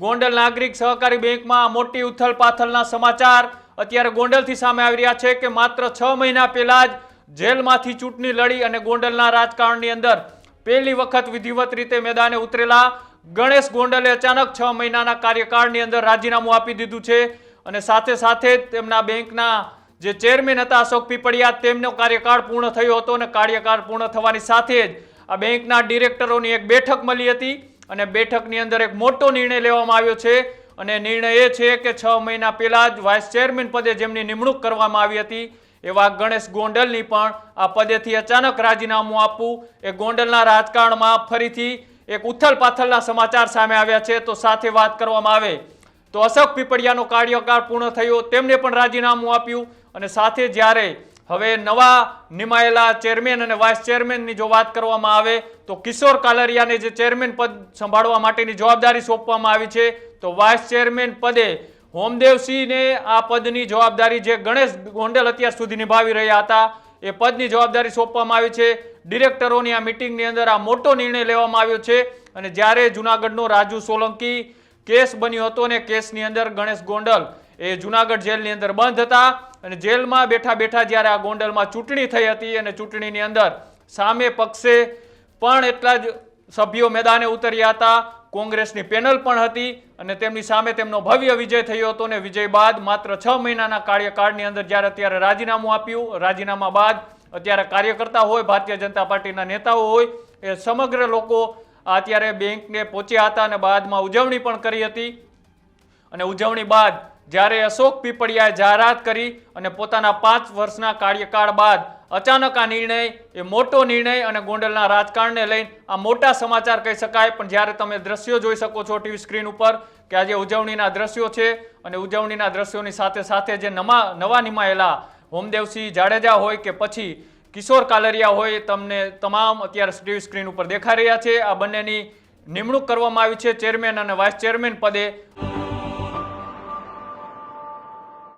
ગોંડલ નાગરિક સહકારી બેંકમાં મોટી ઉથલ પાથલના સમાચાર. અત્યારે ગોંડલથી સામે આવી રહ્યા છે કે માત્ર છ મહિના પહેલા જ જેલમાંથી ચૂંટણી લડી અને ગોંડલના રાજકારણની અંદર પહેલી વખત વિધિવત રીતે મેદાને ઉતરેલા ગણેશ ગોંડલે અચાનક છ મહિનાના કાર્યકાળની અંદર રાજીનામું આપી દીધું છે અને સાથે સાથે તેમના બેંકના જે ચેરમેન હતા અશોક પીપળિયા, તેમનો કાર્યકાળ પૂર્ણ થયો હતો અને કાર્યકાળ પૂર્ણ થવાની સાથે જ આ બેંકના ડિરેક્ટરોની એક બેઠક મળી હતી. અને બેઠકની અંદર એક મોટો નિર્ણય લેવામાં આવ્યો છે. અને નિર્ણય એ છે કે છ મહિના પહેલા જ વાઇસ ચેરમેન પદે જેમની નિમણૂક કરવામાં આવી હતી, એવા ગણેશ ગોંડલની પણ આ પદેથી અચાનક રાજીનામું આપવું એ ગોંડલના રાજકારણમાં ફરીથી એક ઉથલ પાથલના સમાચાર સામે આવ્યા છે. તો સાથે વાત કરવામાં આવે તો અશોક પીપળિયાનો કાર્યકાળ પૂર્ણ થયો, તેમને પણ રાજીનામું આપ્યું અને સાથે જ્યારે હવે નવા નિમાયેલા ચેરમેન અને વાઇસ ચેરમેનની જો વાત કરવામાં આવે, તો કિશોર કાલરિયાને જે ચેરમેન પદ સંભાળવા માટેની જવાબદારી સોંપવામાં આવી છે, તો વાઇસ ચેરમેન પદે હોમદેવસિંહને આ પદની જવાબદારી જે ગણેશ ગોંડલ અત્યાર સુધી નિભાવી રહ્યા હતા, એ પદની જવાબદારી સોંપવામાં આવી છે. ડિરેક્ટરોની આ મિટિંગની અંદર આ મોટો નિર્ણય લેવામાં આવ્યો છે અને જ્યારે જુનાગઢનો રાજુ સોલંકી કેસ બન્યો હતો ને કેસની અંદર ગણેશ ગોંડલ એ જુનાગઢ જેલની અંદર બંધ હતા અને જેલમાં બેઠા બેઠા જ્યારે આ ગોંડલમાં ચૂંટણી થઈ હતી અને ચૂંટણીની અંદર સામે પક્ષે પણ એટલા જ સભ્યો મેદાને ઉતર્યા હતા. કોંગ્રેસની પેનલ પણ હતી અને તેમની સામે તેમનો ભવ્ય વિજય થયો હતો અને વિજય બાદ માત્ર છ મહિનાના કાર્યકાળની અંદર જ્યારે અત્યારે રાજીનામું આપ્યું, રાજીનામા બાદ અત્યારે કાર્યકર્તા હોય, ભારતીય જનતા પાર્ટીના નેતાઓ હોય, એ સમગ્ર લોકો અત્યારે બેંકને પહોંચ્યા હતા અને બાદમાં ઉજવણી પણ કરી હતી. અને ઉજવણી બાદ જ્યારે અશોક પીપળિયાએ જાહેરાત કરી અને પોતાના પાંચ વર્ષના કાર્યકાળ બાદ અચાનક આ નિર્ણય, એ મોટો નિર્ણય અને ગોંડલના રાજકારણને લઈને આ મોટા સમાચાર કહી શકાય. પણ જ્યારે તમે દ્રશ્યો જોઈ શકો છો ટીવી સ્ક્રીન ઉપર કે આજે ઉજવણીના દ્રશ્યો છે અને ઉજવણીના દ્રશ્યોની સાથે સાથે જે નવા નવા નિમાયેલા હોમદેવસિંહ જાડેજા હોય કે પછી કિશોર કાલરિયા હોય તમને તમામ અત્યારે ટીવી સ્ક્રીન ઉપર દેખાઈ રહ્યા છે. આ બંનેની નિમણૂક કરવામાં આવી છે ચેરમેન અને વાઇસ ચેરમેન પદે.